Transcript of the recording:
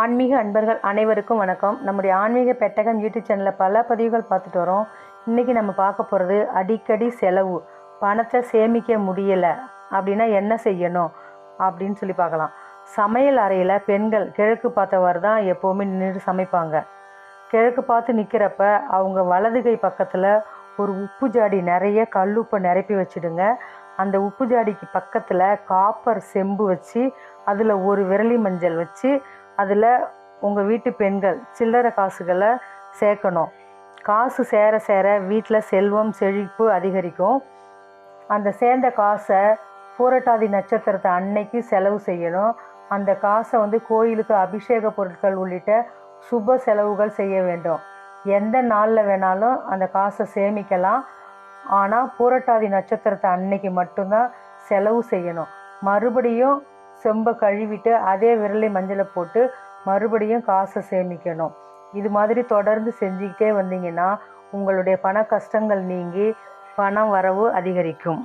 ஆன்மீக அன்பர்கள் அனைவருக்கும் வணக்கம். நம்முடைய ஆன்மீக பெட்டகம் யூடியூப் சேனலில் பல பதிவுகள் பார்த்துட்டு வரோம். இன்றைக்கி நம்ம பார்க்க போகிறது அடிக்கடி செலவு பணத்தை சேமிக்க முடியலை அப்படின்னா என்ன செய்யணும்? அப்படின்னு சொல்லி பார்க்கலாம். சமையல் அறையில் பெண்கள் கிழக்கு பார்த்தவாறு தான் எப்போவுமே நின்று சமைப்பாங்க. கிழக்கு பார்த்து நிற்கிறப்ப அவங்க வலதுகை பக்கத்தில் ஒரு உப்பு ஜாடி நிறைய கல்லுப்பை நிரப்பி வச்சுடுங்க. அந்த உப்பு ஜாடிக்கு பக்கத்தில் காப்பர் செம்பு வச்சு அதில் ஒரு விரலி மஞ்சள் வச்சு அதில் உங்கள் வீட்டு பெண்கள் சில்லறை காசுகளை சேர்க்கணும். காசு சேர சேர வீட்டில் செல்வம் செழிப்பு அதிகரிக்கும். அந்த சேர்ந்த காசை பூரட்டாதி நட்சத்திரத்தை அன்னைக்கு செலவு செய்யணும். அந்த காசை வந்து கோயிலுக்கு அபிஷேக பொருட்கள் உள்ளிட்ட சுப செலவுகள் செய்ய வேண்டும். எந்த நாளில் வேணாலும் அந்த காசை சேமிக்கலாம். ஆனால் பூரட்டாதி நட்சத்திரத்தை அன்னைக்கு மட்டும்தான் செலவு செய்யணும். மறுபடியும் செம்பை கழுவிட்டு அதே விரலை மஞ்சளை போட்டு மறுபடியும் காசை சேமிக்கணும். இது மாதிரி தொடர்ந்து செஞ்சுக்கிட்டே வந்தீங்கன்னா உங்களுடைய பண கஷ்டங்கள் நீங்கி பணம் வரவு அதிகரிக்கும்.